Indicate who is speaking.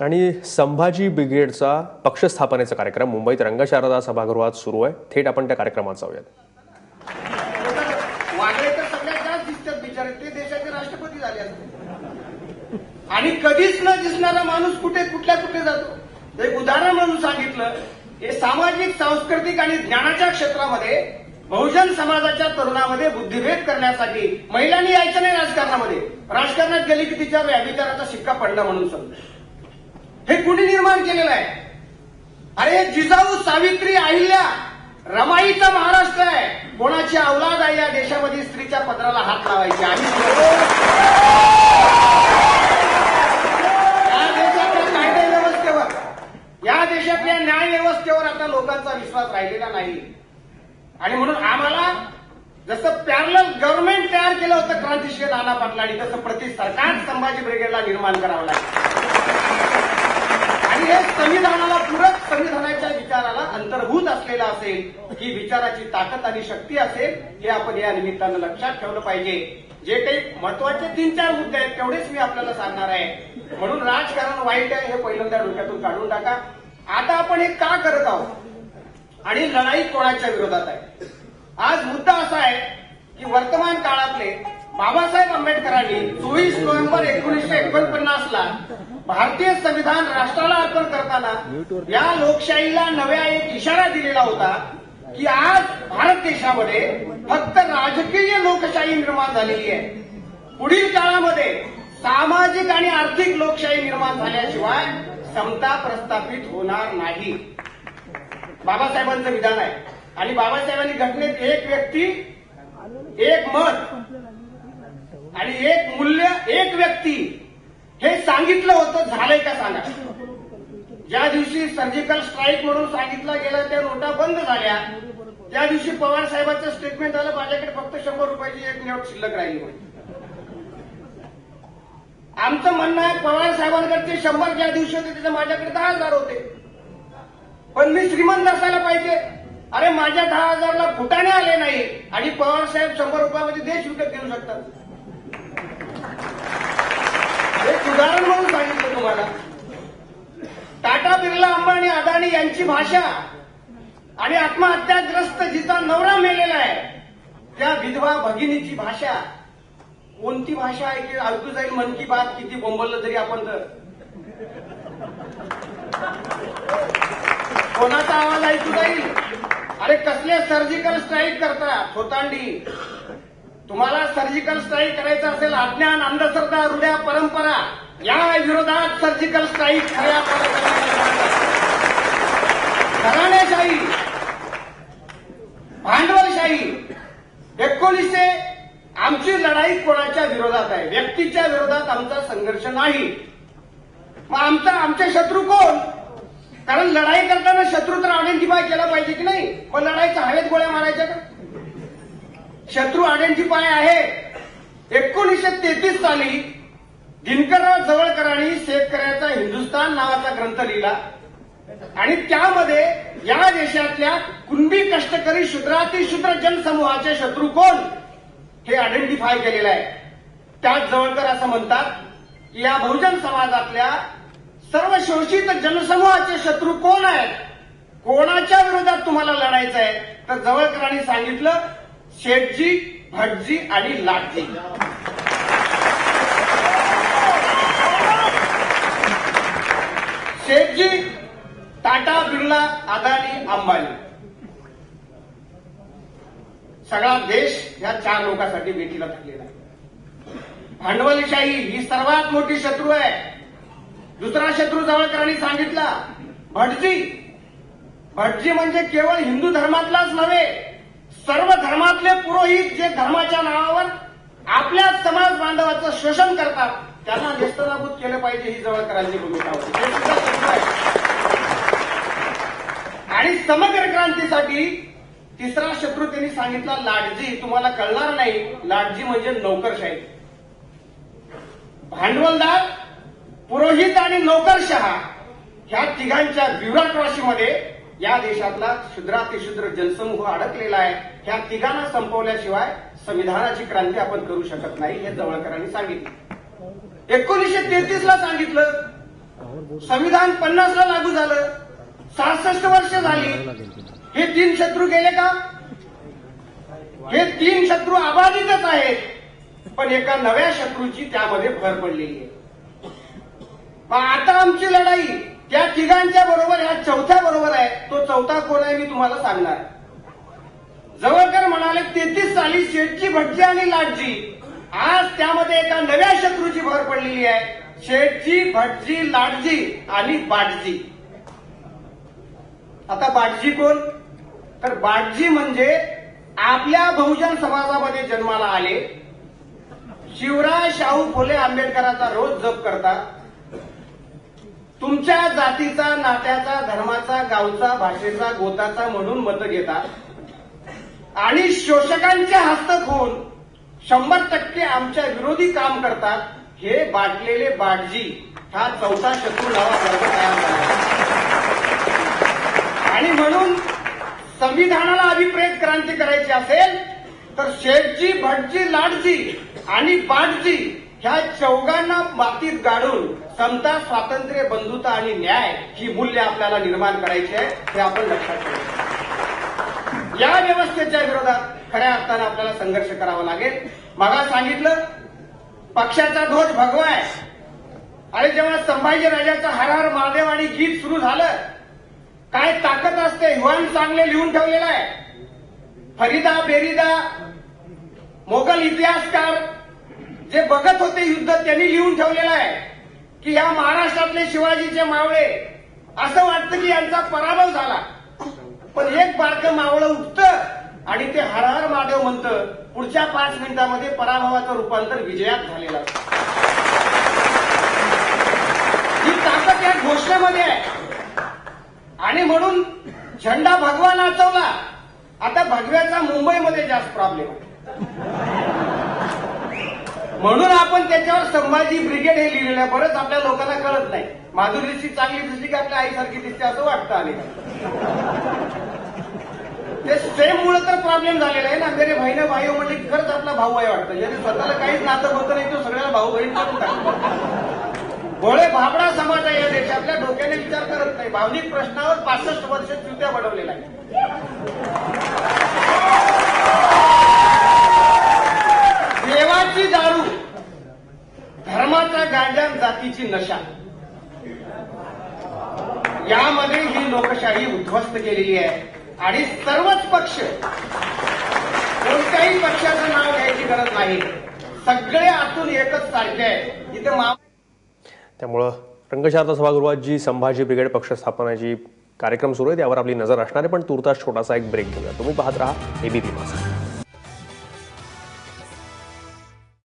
Speaker 1: आणि संभाजी ब्रिगेडचा पक्षस्थापनेचा कार्यक्रम मुंबईत रंगशारदा सभागृहात सुरू आहे. थेट आपण त्या कार्यक्रमात जाऊयात.
Speaker 2: आणि कधीच न दिसणारा माणूस कुठे कुठल्या कुठे जातो? एक उदाहरण म्हणून सांगितलं हे सामाजिक सांस्कृतिक आणि ज्ञानाच्या क्षेत्रामध्ये बहुजन समाजाच्या तरुणामध्ये बुद्धिभेद करण्यासाठी महिलांनी यायचं नाही राजकारणामध्ये. राजकारणात गेली की तिच्यावर व्याभिचाराचा शिक्का पडला म्हणून समजा. हे कुणी निर्माण केलेलं आहे? अरे जिजाऊ सावित्री अहिल्या रमाईचा महाराष्ट्र आहे. कोणाची अवलाद आहे या देशामध्ये? स्त्रीच्या पत्राला हात लावायची आणि या देशातल्या कायदे व्यवस्थेवर या देशातल्या न्याय व्यवस्थेवर आता लोकांचा विश्वास राहिलेला नाही. आणि म्हणून आम्हाला जसं पॅरल गव्हर्नमेंट तयार केलं होतं क्रांतिशील नाना पाटलांनी तसं प्रति सरकार संभाजी ब्रिगेडला निर्माण करावं लागेल. हे संविधानाला पूरक संविधानाच्या विचाराला अंतर्भूत असलेला असेल ही विचाराची ताकद आणि शक्ती असेल हे आपण या निमित्तानं लक्षात ठेवलं पाहिजे. जे काही महत्त्वाचे तीन चार मुद्दे आहेत तेवढेच मी आपल्याला सांगणार आहे. म्हणून राजकारण वाईट आहे हे पहिल्यांदा डोक्यातून काढून टाका. आता आपण हे का करत आहोत? आणि लढाई कोणाच्या विरोधात आहे? आज मुद्दा असा आहे की वर्तमान काळातले बाबासाहेब आंबेडकरांनी चोवीस नोव्हेंबर एकोणीसशे एकोणपन्नासला भारतीय संविधान राष्ट्राला अर्पण करताना या लोकशाहीला नव्या एक इशारा दिलेला होता की आज भारत देशामध्ये फक्त राजकीय लोकशाही निर्माण झालेली आहे. पुढील काळामध्ये सामाजिक आणि आर्थिक लोकशाही निर्माण झाल्याशिवाय समता प्रस्थापित होणार नाही. बाबासाहेबांचं विधान आहे. आणि बाबासाहेबांनी घटनेत एक व्यक्ती एक मत आणि एक मूल्य एक व्यक्ती हे सांगितलं होतं झालंय का सांगा? ज्या दिवशी सर्जिकल स्ट्राईक म्हणून सांगितलं गेलं त्या नोटा बंद झाल्या. त्या दिवशी पवार साहेबांचं स्टेटमेंट आलं माझ्याकडे फक्त शंभर रुपयाची एक नोट शिल्लक राहिली होती. आमचं म्हणणं आहे पवार साहेबांकडचे शंभर ज्या दिवशी होते त्याचे माझ्याकडे दहा हजार होते. पण मी श्रीमंत असायला पाहिजे. अरे माझ्या दहा हजारला फुटाणे आले नाही. आणि पवार साहेब शंभर रुपयामध्ये देश विकत घेऊ शकतात. एक उदाहरण म्हणून सांगितलं तुम्हाला. टाटा बिर्ला अंबानी अदानी यांची भाषा आणि आत्महत्याग्रस्त जिचा नवरा मेलेला आहे त्या विधवा भगिनीची भाषा. कोणती भाषा आहे की ऐकू जाईल मन की बात किती बोंबललं तरी आपण तर. कोणाचा आवाज ऐकू जाईल? अरे कसले सर्जिकल स्ट्राईक करता थोतांडी. तुम्हाला सर्जिकल स्ट्राईक करायचं असेल अज्ञान अंधश्रद्धा रुड्या परंपरा या विरोधात सर्जिकल स्ट्राईक खऱ्या घराण्याशाही भांडवलशाही एकोणीसशे आमची लढाई कोणाच्या विरोधात आहे? व्यक्तीच्या विरोधात आमचा संघर्ष नाही. मग आमचा आमचे शत्रू कोण? कारण लढाई करताना शत्रू तर आयडेंटिफाय केला पाहिजे की नाही? पण लढाईच्या हवेत गोळ्या मारायच्या शत्रू आयडेंटिफाय आहे. एकोणीसशे तेहतीस साली दिनकरराव जवळकरांनी शेतकऱ्याचा हिंदुस्तान नावाचा ग्रंथ लिहिला. आणि त्यामध्ये या देशातल्या कुणबी कष्टकरी शूद्रातिशूद्र जनसमूहाचे शत्रू कोण? हे आयडेंटिफाय केलेलं आहे. त्यात जवळकर असं म्हणतात की या बहुजन समाजातल्या सर्व शोषित जनसमूहाचे शत्रू कोण आहेत? कोणाच्या विरोधात तुम्हाला लढायचं आहे तर जवळकरांनी सांगितलं शेठजी भटजी आणि लाटजी. शेठजी टाटा बिर्ला अदानी अंबानी. सगळा देश या चार लोकांसाठी भेटीला थकलेला आहे. भांडवलशाही ही सर्वात मोठी शत्रू आहे. दुसरा शत्रू जवळकरांनी सांगितला भटजी. भटजी म्हणजे केवळ हिंदू धर्मातलाच नव्हे सर्व धर्मातले पुरोहित जे धर्माच्या नावावर आपल्या समाज बांधवाचं शोषण करतात त्यांना नेस्तनाभूत केलं पाहिजे ही जवळकरांची भूमिका होती. आणि समग्र क्रांतीसाठी तिसरा शत्रू त्यांनी सांगितला लाडजी. तुम्हाला कळणार नाही लाडजी म्हणजे नोकरशाही. भांडवलदार पुरोहित आणि नोकरशहा ह्या तिघांच्या ब्युरोक्रॉसीमध्ये या देशातला क्षुद्रातिशुद्र जनसमूह अडकलेला आहे. ह्या तिघांना संपवल्याशिवाय संविधानाची क्रांती आपण करू शकत नाही हे जवळकरांनी सांगितलं. एकोणीसशे तेहतीस ला सांगितलं. संविधान पन्नास ला लागू झालं. सहासष्ट वर्ष झाली. हे तीन शत्रू गेले का? हे तीन शत्रू अबाधितच आहेत. पण एका नव्या शत्रूची त्यामध्ये भर पडलेली आहे. आता आमची लढाई त्या तिघांच्या बरोबर ह्या चौथ्या बरोबर आहे. तो चौथा कोण आहे मी तुम्हाला सांगणार. जवळकर म्हणाले तेहतीस साली शेठची भटजी आणि लाटजी. आज त्यामध्ये एका नव्या शत्रूची भर पडलेली आहे. शेठजी भटजी लाटजी आणि बाटजी. आता बाटजी कोण? तर बाटजी म्हणजे आपल्या बहुजन समाजामध्ये जन्माला आले. शिवराय शाहू फुले आंबेडकरांचा रोज जप करतात. तुमच्या जातीचा नात्याचा धर्माचा गावचा भाषेचा गोताचा म्हणून मत घेतात. आणि शोषकांच्या हस्तक होऊन शंभर टक्के आमच्या विरोधी काम करतात. हे बाटलेले बाटजी हा चौथा शत्रू नावा वर्ग तयार झाला. आणि म्हणून संविधानाला अभिप्रेत क्रांती करायची असेल तर शेठजी भटजी लाडजी आणि बाटजी ह्या चौघांना मातीत गाडून समता स्वातंत्र्य बंधुता आणि न्याय ही मूल्य आपल्याला निर्माण करायची आहे हे आपण लक्षात ठेवू या व्यवस्थेच्या विरोधात खऱ्या अर्थानं आपल्याला संघर्ष करावा लागेल. मला सांगितलं पक्षाचा ध्वज भगवा आहे. आणि जेव्हा संभाजी राजाचं हर हर महादेव आणि गीत सुरू झालं काय ताकद असते युवान चांगले लिहून ठेवलेलं आहे. फरीदा बेरीदा मोगल इतिहासकार जे बघत होते युद्ध त्यांनी लिहून ठेवलेलं आहे की या महाराष्ट्रातले शिवाजीचे मावळे असं वाटतं की यांचा पराभव झाला. पण एक बारकं मावळं उठतं आणि ते हर हर महादेव म्हणतं पुढच्या पाच मिनिटांमध्ये पराभवाचं रूपांतर विजयात झालेलं ही ताकद या घोषणेमध्ये आहे. आणि म्हणून झेंडा भगवा नाचवला आता भगव्याचा मुंबईमध्ये जास्त प्रॉब्लेम आहे. म्हणून आपण त्याच्यावर संभाजी ब्रिगेड हे लिहिलेलं आहे. बरंच आपल्या लोकांना कळत नाही. माधुरीची चांगली दिसली की आपल्या आईसारखी दिसते असं वाटतं आणि ते सेम मुळे तर प्रॉब्लेम झालेला आहे ना. मेरे बहिण भाई म्हणजे खरंच आपला भाऊ आहे वाटतं. याने स्वतःला काहीच नातं होतं नाही तो सगळ्याला भाऊ बहीण करून टाकतो भोळे भाबडा समाज आहे या देशातल्या डोक्याने विचार करत नाही. भावनिक प्रश्नावर पासष्ट वर्ष चुत्या बडवलेला आहे देवाची जाळ धर्माचा गांजाम जातीची नशा. यामध्ये ही लोकशाही उद्ध्वस्त केलेली आहे. आणि सर्वच पक्ष कोणत्याही पक्षाचं नाव घ्यायची गरज नाही. सगळे आतून एकच सारखे आहे इथे मा
Speaker 1: त्यामुळं रंगशारदा सभागृहात जी संभाजी ब्रिगेड पक्ष स्थापनाची कार्यक्रम सुरू आहे त्यावर आपली नजर असणार आहे पण तुर्तास छोटासा एक ब्रेक घेऊया. तुम्ही पाहत राहा एबीपी माझा